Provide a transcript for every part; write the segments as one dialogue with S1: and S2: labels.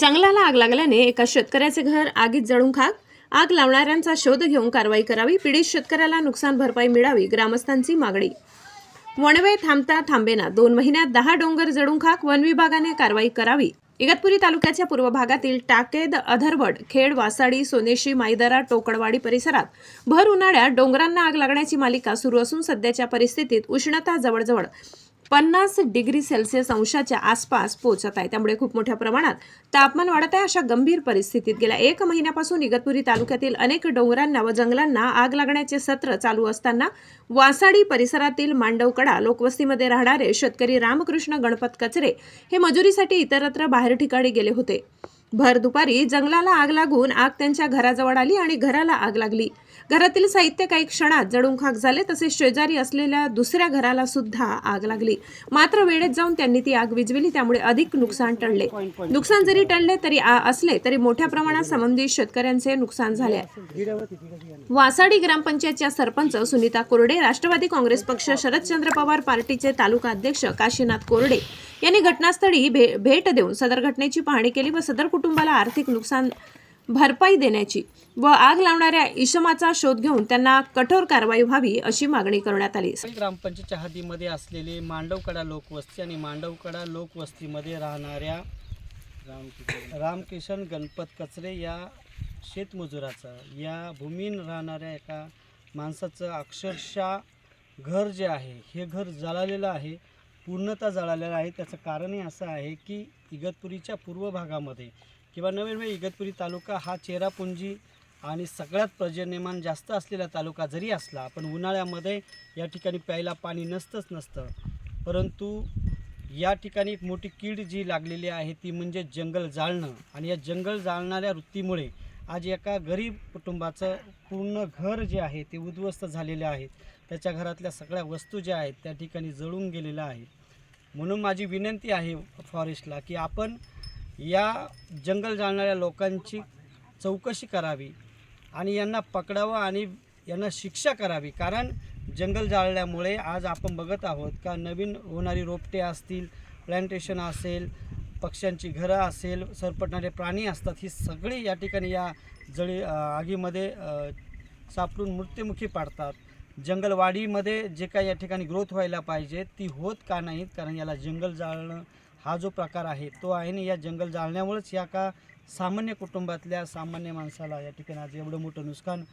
S1: जंगलाला आग लागल्याने एका शेतकऱ्याचे घर आगीत जळून खाक. आग लावणाऱ्यांचा शोध घेऊन कारवाई करावी पीडित शेतकऱ्याला नुकसान भरपाई मिळावी ग्रामस्थांची मागणी. वणवे थांबता थांबेना. दोन महिन्यात दहा डोंगर जळून खाक वन विभागाने कारवाई करावी. इगतपुरी तालुक्याच्या पूर्व भागातील टाकेद अधरवड खेड वासाडी सोनेशी माईदरा टोकडवाडी परिसरात भर उन्हाळ्यात डोंगरांना आग लागण्याची मालिका सुरू असून सध्याच्या परिस्थितीत उष्णता जवळजवळ पन्नास डिग्री सेल्सिअस अंशाच्या आसपास पोहोचत आहे. त्यामुळे खूप मोठ्या प्रमाणात तापमान वाढत आहे. अशा गंभीर परिस्थितीत गेल्या एक महिन्यापासून इगतपुरी तालुक्यातील अनेक डोंगरांना व जंगलांना आग लागण्याचे सत्र चालू असताना वासाडी परिसरातील मांडवकडा लोकवस्तीमध्ये राहणारे शेतकरी रामकृष्ण गणपत कचरे हे मजुरीसाठी इतरत्र बाहेर ठिकाणी गेले होते. भर दुपारी जंगलाला आग लागून आग त्यांच्या घराजवळ आली आणि घराला आग लागली. घरातील साहित्य काही क्षणात जडून खाक झाले तसेच शेजारी असलेल्या दुसऱ्या घराला सुद्धा आग लागली. मात्र वेळेत जाऊन त्यांनी ती आग विझविली त्यामुळे अधिक नुकसान टळले. नुकसान जरी टळले तरी आ- असले तरी मोठ्या प्रमाणात संबंधित शेतकऱ्यांचे नुकसान झाले वासाडी ग्रामपंचायतच्या सरपंच सुनीता कोरडे राष्ट्रवादी काँग्रेस पक्ष शरदचंद्र पवार पार्टीचे तालुका अध्यक्ष काशीनाथ कोरडे यांनी घटनास्थळी भे- भेट देऊन सदर घटनेची पाहणी केली व सदर कुटुंब कुटुंबाला आर्थिक नुकसान भरपाई देण्याची व आग लावणाऱ्या इसमाचा शोध घेऊन त्यांना कठोर कारवाई व्हावी अशी मागणी करण्यात आली.
S2: ग्रामपंचायतच्या हद्दीमध्ये असलेले मांडवकडा लोकवस्ती आणि मांडवकडा लोकवस्तीमध्ये राहणाऱ्या रामकिशन गणपत कचरे या शेतमजुराचं या भूमीन राहणाऱ्या एका माणसाचं अक्षरशः घर जे आहे हे घर जळालेलं आहे पूर्णतः जळालेलं आहे. त्याचं कारणही असं आहे की इगतपुरीच्या पूर्व भागामध्ये किंवा नवीन नवीन इगतपुरी तालुका हा चेरापुंजी आणि सगळ्यात पर्जन्यमान जास्त असलेला तालुका जरी असला पण उन्हाळ्यामध्ये या ठिकाणी प्यायला पाणी नसतंच नसतं. परंतु या ठिकाणी एक मोठी कीड जी लागलेली आहे ती म्हणजे जंगल जाळणं. आणि या जंगल जाळणाऱ्या वृत्तीमुळे आज एका गरीब कुटुंबाचं पूर्ण घर जे आहे ते उद्ध्वस्त झालेले आहेत त्याच्या घरातल्या सगळ्या वस्तू ज्या आहेत त्या ठिकाणी जळून गेलेल्या आहेत. म्हणून माझी विनंती आहे फॉरेस्टला की आपण या जंगल जाळणाऱ्या लोकांची चौकशी करावी आणि यांना पकडावं आणि यांना शिक्षा करावी. कारण जंगल जाळल्यामुळे आज आपण बघत आहोत का नवीन होणारी रोपटे असतील प्लांटेशन असेल पक्ष्यांची घरं असेल सरपटणारे प्राणी असतात ही सगळी या ठिकाणी या जळी आगीमध्ये सापडून मृत्युमुखी पाडतात. जंगलवाडीमध्ये जे काही या ठिकाणी ग्रोथ व्हायला पाहिजे ती होत का नाहीत? कारण याला जंगल जाळणं हा जो प्रकार आहे तो आहे ना या जंगल जाळण्यामुळेच या का सामान्य कुटुंबातल्या सामान्य माणसाला या ठिकाणी आज एवढं मोठं नुकसान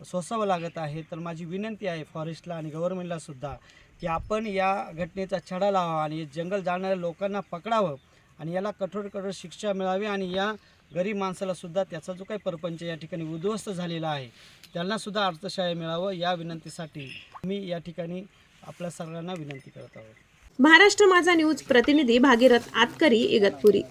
S2: सोसावं लागत आहे. तर माझी विनंती आहे फॉरेस्टला आणि गव्हर्नमेंटला सुद्धा की आपण या घटनेचा छडा लावा आणि जंगल जाळणाऱ्या लोकांना पकडावं आणि याला कठोर कठोर शिक्षा मिळावी आणि या गरीब माणसाला सुद्धा त्याचा जो काही परपंच या ठिकाणी उद्ध्वस्त झालेला आहे त्यांना सुद्धा अर्थसहाय्य मिळावं या विनंतीसाठी मी या ठिकाणी आपल्या सर्वांना विनंती करत आहोत.
S1: महाराष्ट्र माझा न्यूज प्रतिनिधी भागीरथ आतकरी इगतपुरी